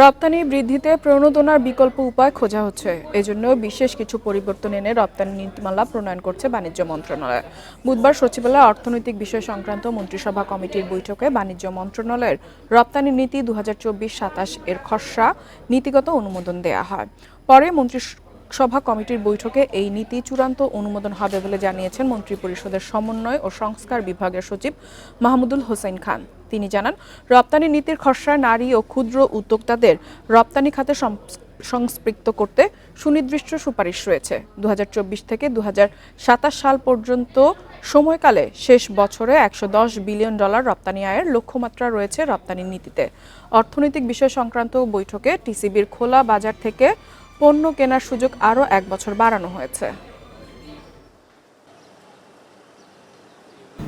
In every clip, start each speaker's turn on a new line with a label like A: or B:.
A: রপ্তানি বৃদ্ধিতে প্রণোদনার বিকল্প উপায় খোঁজা হচ্ছে। এজন্য বিশেষ কিছু পরিবর্তন এনে রপ্তানি নীতিমালা প্রণয়ন করছে বাণিজ্য মন্ত্রণালয়। বুধবার সচিবালয়ে অর্থনৈতিক বিষয় সংক্রান্ত মন্ত্রিসভা কমিটির বৈঠকে বাণিজ্য মন্ত্রণালয়ের রপ্তানি নীতি দু হাজার এর খসড়া নীতিগত অনুমোদন দেয়া হয়। পরে মন্ত্রী সভা কমিটির বৈঠকে এই নীতি চূড়ান্ত অনুমোদন হবে বলে জানিয়েছেন মন্ত্রিপরিষদের সমন্বয় ও সংস্কার বিভাগের সচিব মাহমুদুল হোসেন খান। তিনি জানান, রপ্তানি নীতির খসড়া নারী ও ক্ষুদ্র উদ্যোক্তাদের রপ্তানি খাতে সংস্পৃক্ত করতে সুনির্দিষ্ট সুপারিশ রয়েছে। দু হাজার চব্বিশ থেকে দু হাজার সাতাশ সাল পর্যন্ত সময়কালে শেষ বছরে একশো দশ বিলিয়ন ডলার রপ্তানি আয়ের লক্ষ্যমাত্রা রয়েছে রপ্তানি নীতিতে। অর্থনৈতিক বিষয় সংক্রান্ত বৈঠকে টিসিবির খোলা বাজার থেকে পণ্য কেনার সুযোগ আরও এক বছর বাড়ানো হয়েছে।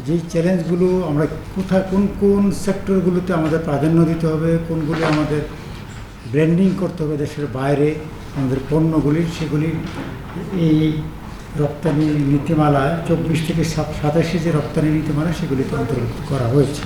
B: যেই চ্যালেঞ্জগুলো আমরা কোথায়, কোন কোন সেক্টরগুলোতে আমাদের প্রাধান্য দিতে হবে, কোনগুলো আমাদের ব্র্যান্ডিং করতে হবে দেশের বাইরে, আমাদের পণ্যগুলি, সেগুলি এই রপ্তানি নীতিমালায় চব্বিশ থেকে সাতাশে যে রপ্তানি নীতিমালা, সেগুলিতে অন্তর্ভুক্ত করা হয়েছে।